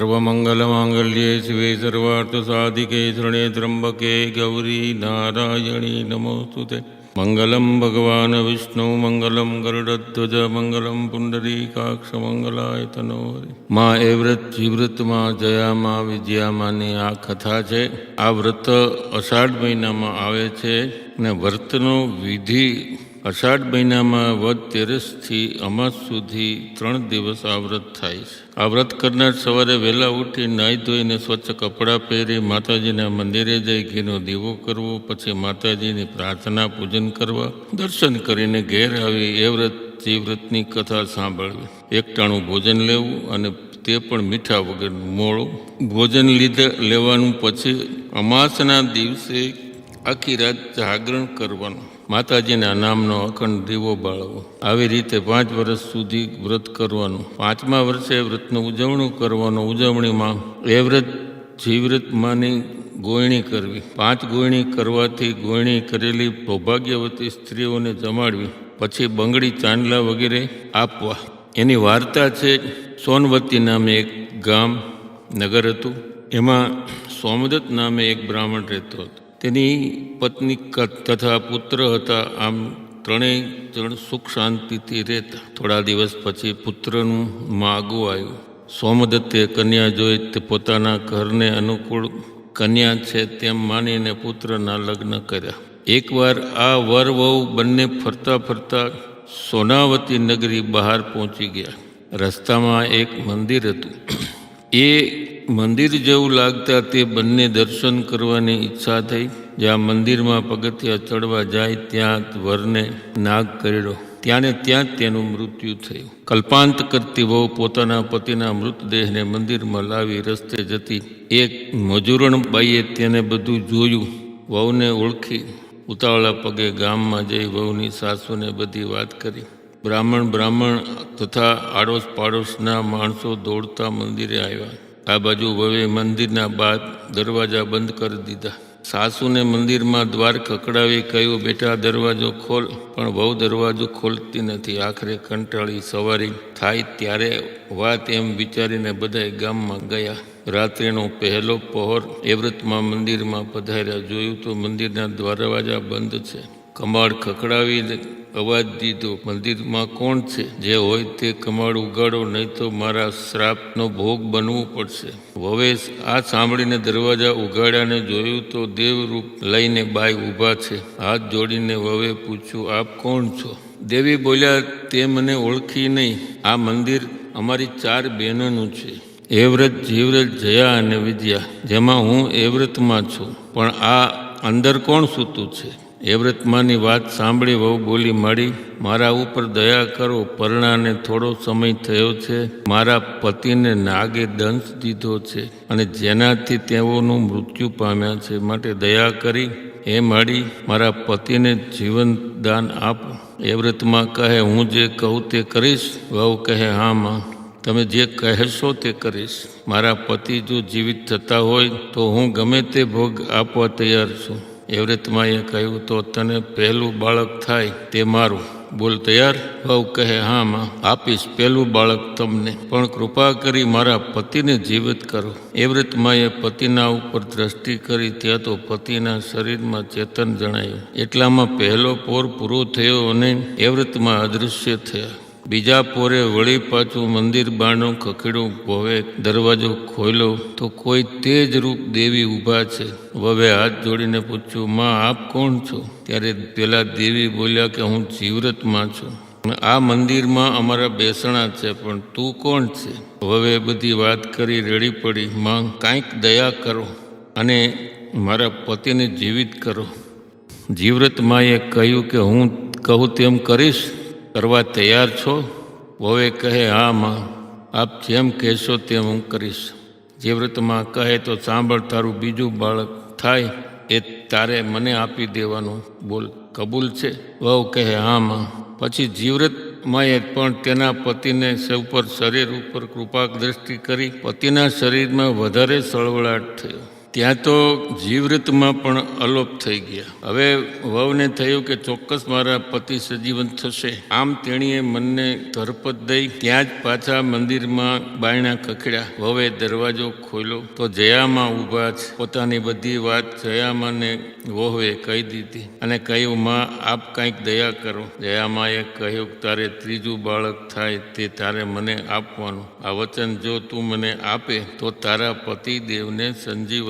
સર્વમંગલમાંગલ્યે શિવે સર્વાર્થસાધિકે શરણે ત્રંબકે ગૌરી નારાયણી નમોસ્તુતે મંગલમ ભગવાન વિષ્ણુ મંગલમ ગરુડધ્વજ મંગલમ પુંડરીકાક્ષ મંગલાય તનોહરિ માં એ વ્રત જીવ્રતમાં જયામાં વિજયામાંની આ કથા છે। આ વ્રત અષાઢ મહિનામાં આવે છે ને વ્રતનો વિધિ અષાઢ મહિનામાં વધ તેરસથી અમાસ સુધી ત્રણ દિવસ આ વ્રત થાય છે. આ વ્રત કરનાર સવારે વહેલા ઉઠી નાહી ધોઈને સ્વચ્છ કપડાં પહેરી માતાજીના મંદિરે જઈ ઘીનો દીવો કરવો, પછી માતાજીની પ્રાર્થના, પૂજન કરવા, દર્શન કરીને ઘેર આવી એ વ્રત, જે વ્રતની કથા સાંભળવી. એકટાણું ભોજન લેવું અને તે પણ મીઠા વગર મોળું. ભોજન લીધે લેવાનું પછી અમાસના દિવસે આખી રાત જાગરણ કરવાનું. માતાજીના નામનો અખંડ દીવો બાળવો. આવી રીતે પાંચ વર્ષ સુધી વ્રત કરવાનું. પાંચમા વર્ષે વ્રતનું ઉજવણું કરવાનું ઉજવણીમાં એ વ્રત જીવ્રતમાંની ગોયણી કરવી. પાંચ ગોયણી કરવાથી ગોયણી કરેલી સૌભાગ્યવતી સ્ત્રીઓને જમાડવી. પછી બંગડી ચાંદલા વગેરે આપવા. એની વાર્તા છે સોનવતી નામે એક ગામ, નગર હતું. એમાં સોમદત્ત નામે એક બ્રાહ્મણ રહેતો હતો. તેની પત્ની તથા પુત્ર હતા. આમ ત્રણેય જણ સુખ શાંતિથી રહેતા. થોડા દિવસ પછી પુત્રનું માગું આવ્યું. સોમદત્તે કન્યા જોઈ તે પોતાના ઘરને અનુકૂળ કન્યા છે તેમ માનીને પુત્રના લગ્ન કર્યા. એકવાર આ વર વહુ બંને ફરતા ફરતા સોનાવતી નગરી બહાર પહોંચી ગયા. રસ્તામાં એક મંદિર હતું. એ મંદિર જેવું લાગતા તે બંને દર્શન કરવાની ઈચ્છા થઈ. જ્યાં મંદિરમાં પગથિયા ચડવા જાય, ત્યાં વરને નાગ કરડ્યો ત્યાંને ત્યાં જ તેનું મૃત્યુ થયું. કલ્પાંત કરતી વહુ પોતાના પતિના મૃતદેહને મંદિરમાં લાવી રસ્તે જતી એક મજૂરણ બાઈએ તેને બધું જોયું. વહુને ઓળખી ઉતાવળા પગે ગામમાં જઈ વહુની સાસુને બધી વાત કરી. બ્રાહ્મણ બ્રાહ્મણ તથા આડોશ પાડોશના માણસો દોડતા મંદિરે આવ્યા. આ બાજુ વવે મંદિરના બાદ દરવાજા બંધ કરી દીધા. સાસુને મંદિરમાં દ્વાર ખકડાવી કહ્યું, બેટા, દરવાજો ખોલ. પણ વહુ દરવાજો ખોલતી નથી. આખરે કંટાળી સવારી થાય ત્યારે વાત એમ વિચારીને બધાય ગામમાં ગયા. રાત્રિનો પહેલો પહોર એવ્રતમાં મંદિરમાં પધાર્યા. જોયું તો મંદિરના દરવાજા બંધ છે. કમાડ ખખડાવીને અવાજ દીધો મંદિરમાં કોણ છે? જે હોય તે કમાડ, ઉગાડો, નહીં તો મારા શ્રાપનો ભોગ બનવું પડશે. વવે આ સાંભળીને દરવાજા ઉગાડ્યાને જોયું તો દેવરૂપ લઈને બાઈ ઊભા છે. હાથ જોડીને વવે પૂછ્યું, આપ કોણ છો? દેવી બોલ્યા, તે મને ઓળખી નહીં. આ મંદિર અમારી ચાર બહેનોનું છે. એવ્રત, જીવ્રત, જયા અને વિદ્યા જેમાં હું એવ્રતમાં છું. પણ આ અંદર કોણ સૂતું છે? એ વ્રતમાંની વાત સાંભળી વહુ બોલી મળી મારા ઉપર દયા કરો, પરણાને થોડો સમય થયો છે. મારા પતિને નાગે દંશ દીધો છે અને જેનાથી તેઓનું મૃત્યુ પામ્યા છે. માટે દયા કરી. હે માડી, મારા પતિને જીવન દાન આપ. એ વ્રતમાં કહે, હું જે કહું તે કરીશ. વહુ કહે, હા, માં. તમે જે કહેશો તે કરીશ. મારા પતિ જો જીવિત થતા હોય, તો હું ગમે તે ભોગ આપવા તૈયાર છું. એ વ્રતમાં કહ્યું, તો તને પહેલું બાળક થાય તે મારું. બોલ, તૈયાર? વહુ કહે, હા, માં, આપીશ પહેલું બાળક તમને. પણ કૃપા કરી મારા પતિને જીવિત કરો. એ પતિના ઉપર દ્રષ્ટિ કરી, ત્યાં તો પતિના શરીરમાં ચેતન જણાયું. એટલામાં પહેલો પોર પૂરો થયો અને એ અદૃશ્ય થયા. બીજા પોરે વળી પાછું મંદિર બાણો ખખેડું ભવે દરવાજો ખોલ્યો તો કોઈ તેજ રૂપ દેવી ઊભા છે. વવે હાથ જોડીને પૂછ્યું, માં, આપ કોણ છો? ત્યારે પેલા દેવી બોલ્યા કે, હું જીવ્રતમાં છું. આ મંદિરમાં અમારા બેસણા છે, પણ તું કોણ છે? હવે બધી વાત કરી રેડી પડી, માં, કાંઈક દયા કરો અને મારા પતિને જીવિત કરો. જીવ્રત માએ કહ્યું કે, હું કહું તેમ કરીશ? કરવા તૈયાર છો? વહુએ કહે, હા, માં. આપ જેમ કહેશો તેમ હું કરીશ. જે વ્રતમાં કહે તો સાંભળ, તારું બીજું બાળક થાય એ તારે મને આપી દેવાનું. બોલ, કબૂલ છે? વહુ કહે, હા, માં. પછી જીવ્રતમાં માએ પણ તેના પતિને સૌ પર શરીર ઉપર કૃપા દ્રષ્ટિ કરી પતિના શરીરમાં વધારે સળવળાટ થયો. ત્યાં તો જીવરતમાં પણ અલોપ થઈ ગયા. હવે વહુને થયું કે ચોક્કસ મારા પતિ સજીવન થશે. આમ તેણીએ મનને ધરપત દઈ ત્યાં જ પાછા મંદિરમાં બાયણા ખખડ્યા. વહુએ દરવાજો ખોલ્યો તો જયામાં ઊભા છે પોતાની બધી વાત જયામાને વહુએ કહી દીધી અને કહ્યું, માં, આપ કંઈક દયા કરો. જયામાએ કહ્યું, તારે ત્રીજું બાળક થાય તે તારે મને આપવાનું. આ વચન જો તું મને આપે તો તારા પતિ દેવને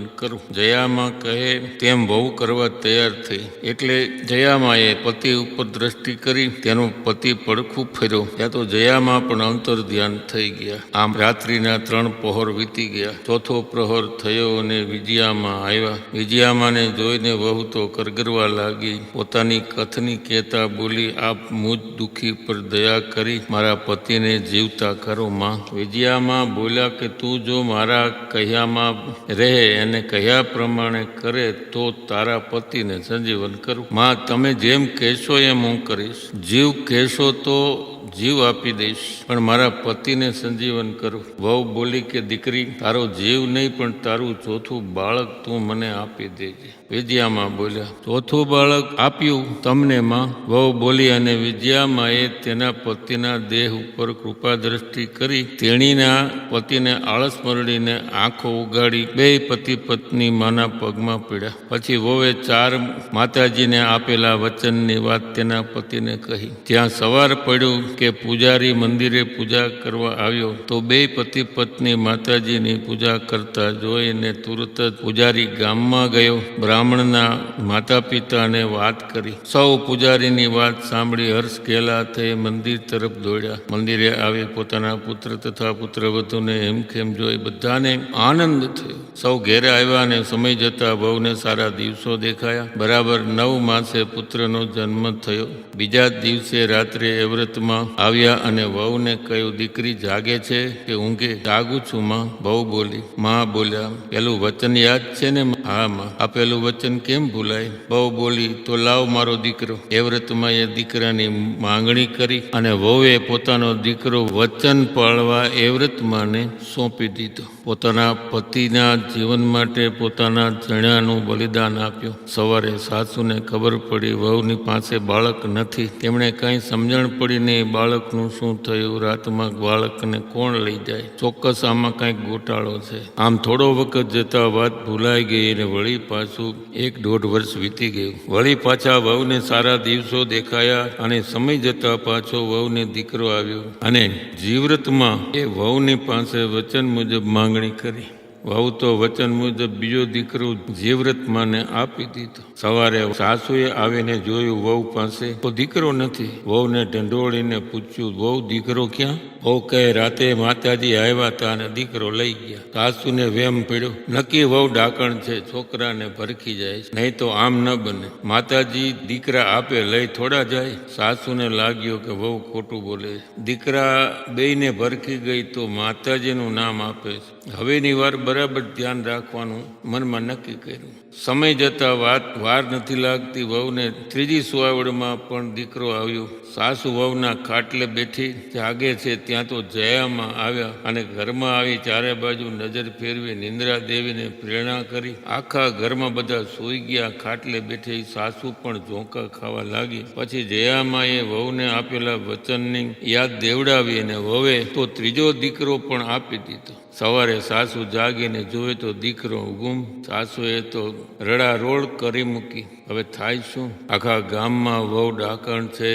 સંજીવન કરું. જયામાં કહે, તેમ બહુ કરવા તૈયાર થઈ. એટલે જયામાએ પતિ ઉપર દ્રષ્ટિ કરી, તેનો પતિ પડખું ફર્યો. ત્યાં તો જયામાં પણ અંતર ધ્યાન થઈ ગયા. આમ રાત્રિના ત્રણ પહોર વીતી ગયા. ચોથો પ્રહર થયો અને વિજયામાં આવ્યા. વિજયામાને જોઈને વહુ તો કરગરવા લાગી. પોતાની કથની કહેતા બોલી, આપ મુજ દુઃખી પર દયા કરી, મારા પતિને જીવતા કરો, માં. વિજયામાં બોલ્યા કે, તું જો મારા કહ્યામાં રહે અને કહ્યા પ્રમાણે કરે તો તારા પતિને સંજીવન કરું. માં, તમે જેમ કહેશો એમ હું કરીશ. જીવ કહેશો તો જીવ આપી દઈશ. પણ મારા પતિને સંજીવન કરું. વહુ બોલી કે, દીકરી, તારો જીવ નહીં, પણ તારું ચોથું બાળક તું મને આપી દેજે. વિજયામાં બોલ્યા, ચોથું બાળક આપ્યું તમને માં. વહુ બોલી, અને વિજયામાએ તેના પતિના દેહ ઉપર કૃપા દ્રષ્ટિ કરી તેણીના પતિને આળસ મરડીને આંખો ઉગાડી બે પતિ પત્ની માના પગમાં પીડ્યા. પછી વહુએ ચાર માતાજીને આપેલા વચનની વાત તેના પતિને કહી. ત્યાં સવાર પડ્યું કે પૂજારી મંદિરે પૂજા કરવા આવ્યો, તો બે પતિ પત્ની માતાજીની પૂજા કરતા જોઈને તુરત જ પૂજારી ગામમાં ગયો. બ્રાહ્મણના માતા પિતાને વાત કરી. સૌ પૂજારીની વાત સાંભળી હર્ષ કેલા થઈ મંદિર તરફ દોડ્યા. મંદિરે આવી પોતાના પુત્ર તથા પુત્રવધુને હેમખેમ જોઈ બધાને આનંદ થયો. સૌ ઘેરે આવ્યા અને સમય જતા બહુને સારા દિવસો દેખાયા. બરાબર નવ માસે પુત્રનો જન્મ થયો. બીજા દિવસે રાત્રે એ વ્રતમાં આવ્યા અને વહુને કહ્યું, દીકરી જાગે છે કે ઊંઘે? જાગું છું માં. બહુ બોલી, માં બોલ્યા, પેલું વચન યાદ છે ને હા, માં. આ પેલું વચન કેમ ભૂલાય? બહુ બોલી, તો લાવ મારો દીકરો. એ વ્રતમાં એ દીકરાની માંગણી કરી અને વહુએ પોતાનો દીકરો વચન પાળવા એ વ્રતમાંને સોંપી દીધો. પોતાના પતિના જીવન માટે પોતાના જણાનું બલિદાન આપ્યું. સવારે સાસુને ખબર પડી, વહુની પાસે બાળક નથી. તેમણે કંઈ સમજણ પડી નહીં, બાળકનું શું થયું? રાતમાં બાળકને કોણ લઈ જાય? ચોક્કસ આમાં કંઈક ગોટાળો છે. આમ થોડો વખત જતા વાત ભૂલાઈ ગઈ અને વળી પાછું એક દોઢ વર્ષ વીતી ગયું. વળી પાછા વહુને સારા દિવસો દેખાયા અને સમય જતા પાછો વહુને દીકરો આવ્યો અને જીવ્રતમાં એ વહુની પાસે વચન મુજબ માંગણી કરી. વહુ તો વચન મુજબ બીજો દીકરો જીવ્રતમાંને આપી દીધો. સવારે સાસુએ આવીને જોયું વહુ પાસે તો દીકરો નથી. વહુને ઢંઢોળીને પૂછ્યું, વહુ, દીકરો ક્યાં? વહુ કહે, રાતે માતાજી આવ્યા હતા અને દીકરો લઈ ગયા. સાસુને વેમ પીડ્યો, નક્કી વહુ ડાકણ છે, છોકરાને ભરખી જાય છે, નહીં તો આમ ન બને. માતાજી, દીકરા આપે લઈ થોડા જાય. સાસુને લાગ્યો કે વહુ ખોટું બોલે દીકરા બેયને ભરખી ગઈ તો માતાજીનું નામ આપે છે. હવેની વાર બરાબર ધ્યાન રાખવાનું મનમાં નક્કી કર્યું. સમય જતા વાત વાર નથી લાગતી વહુને ત્રીજી સુવાવડમાં પણ દીકરો આવ્યો. સાસુ વહુના ખાટલે બેઠી જાગે છે ત્યાં તો જયામાં આવ્યા અને ઘરમાં આવી ચારે બાજુ નજર ફેરવી નિંદ્રા દેવીને પ્રેરણા કરી. આખા ઘરમાં બધા સૂઈ ગયા, ખાટલે બેઠી સાસુ પણ ઝોંકા ખાવા લાગી. પછી જયામાએ વહુને આપેલા વચનની યાદ દેવડાવી અને વહુએ તો ત્રીજો દીકરો પણ આપી દીધો. સવારે સાસુ જાગીને જોવે તો દીકરો ગુમ સાસુએ તો રડા રોડ કરી મૂકી. હવે થાય શું? આખા ગામમાં વહુ ડાકણ છે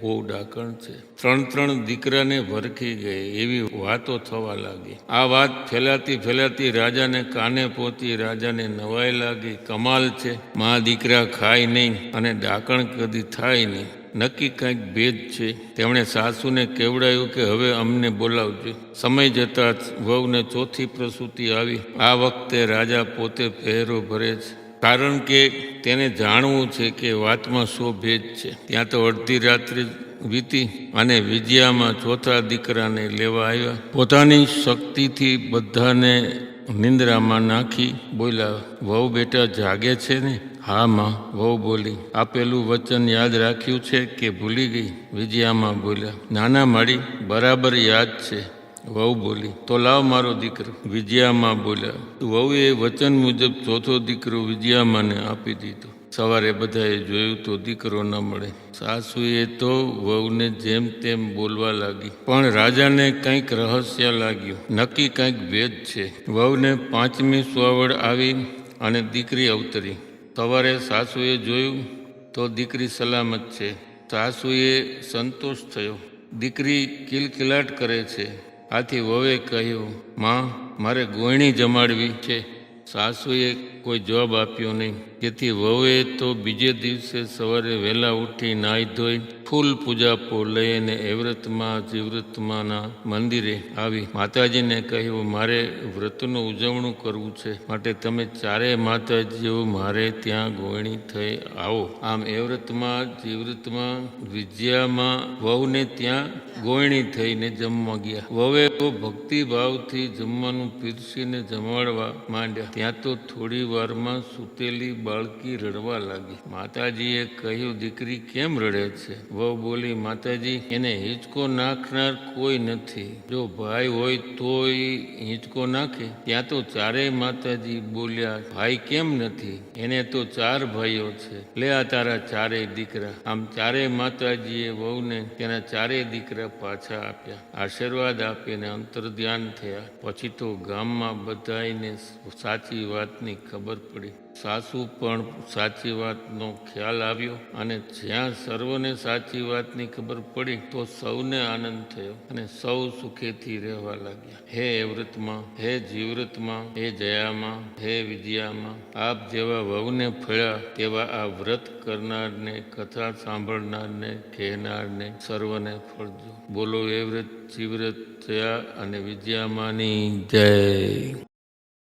બહુ ડાકણ છે. ત્રણ ત્રણ દીકરાને ભરખી ગઈ, એવી વાતો થવા લાગી. આ વાત ફેલાતી ફેલાતી રાજાને કાને પહોંચી રાજાને નવાઈ લાગી. કમાલ છે. મા દીકરા ખાય નહીં અને ડાકણ કદી થાય નહીં. નક્કી કંઈક ભેદ છે? તેમણે સાસુને કેવડાયું કે હવે અમને બોલાવજો. સમય જતાં વહુને ચોથી પ્રસૂતિ આવી. આ વખતે રાજા પોતે પહેરો ભરે છે. કારણ કે તેને જાણવું છે કે વાતમાં શું ભેદ છે. ત્યાં તો અડધી રાત્રે વીતી અને વિજયામાં ચોથા દીકરાને લેવા આવ્યા. પોતાની શક્તિથી બધાને નિંદ્રામાં નાખી બોલ્યા, વહુ બેટા જાગે છે ને? હા, માં, વહુ બોલી, આપેલું વચન યાદ રાખ્યું છે કે ભૂલી ગઈ? વિજયામાં બોલ્યા, નાના માળી બરાબર યાદ છે. વહુ બોલી, તો લાવ મારો દીકરો. વિજયામાં બોલ્યા, વહુએ વચન મુજબ ચોથો દીકરો વિજયામાને આપી દીધો. સવારે બધાએ જોયું તો દીકરો ન મળે. સાસુએ તો વહુને જેમ તેમ બોલવા લાગી. પણ રાજાને કંઈક રહસ્ય લાગ્યું. નક્કી કંઈક ભેદ છે. વહુને પાંચમી સુવાવડ આવી અને દીકરી અવતરી. સવારે સાસુએ જોયું તો દીકરી સલામત છે. સાસુએ સંતોષ થયો. દીકરી કિલકિલાટ કરે છે. આથી વહુએ કહ્યું, માં, મારે ગોયણી જમાડવી છે. સાસુએ કોઈ જવાબ આપ્યો નહીં. જેથી વહુએ તો બીજે દિવસે સવારે વહેલા ઉઠી નાહી ધોઈ ફૂલ પૂજા પો લઈને એવ્રતમાં, જીવ્રતમાંના મંદિરે આવી માતાજીને કહ્યું, મારે વ્રતનું ઉજવણું કરવું છે. માટે તમે ચારે માતાજીઓ મારે ત્યાં ગોયણી થઈ આવો. આમ એવ્રતમાં, જીવ્રતમાં વિજયામાં વહુને ત્યાં ગોયણી થઈને જમવા ગયા. વહુએ તો ભક્તિભાવથી જમવાનું પીરસીને જમાડવા માંડ્યા. ત્યાં તો થોડી વારમાં સૂતેલી બાળકી રડવા લાગી. માતાજીએ કહ્યું, દીકરી કેમ રડે છે? વહુ બોલી, માતાજી, એને હિંચકો નાખનાર કોઈ નથી. જો ભાઈ હોય તોય હિંચકો નાખે. ત્યાં તો ચારેય માતાજી બોલ્યા, ભાઈ કેમ નથી? એને તો ચાર ભાઈઓ છે. લે આ તારા ચારેય દીકરા. આમ ચારેય માતાજીએ વહુને તેના ચારેય દીકરા પાછા આપ્યા. આશીર્વાદ આપીને અંતર ધ્યાન થયા. પછી તો ગામમાં બધાને સાચી વાતની ખબર પડી. સાસુ પણ સાચી વાતનો ખ્યાલ આવ્યો અને જ્યાં સર્વને સાચી વાતની ખબર પડી તો સૌને આનંદ થયો અને સૌ સુખેથી રહેવા લાગ્યા. હે વ્રતમાં હે જીવ્રતમાં હે જયામાં, હે વિજયામાં, આપ જેવા વહુને ફળ્યા તેવા આ વ્રત કરનારને, કથા સાંભળનારને, કહેનારને સર્વને ફળજો. બોલો એ વ્રત જીવ્રત જયા અને વિજયામાની જય.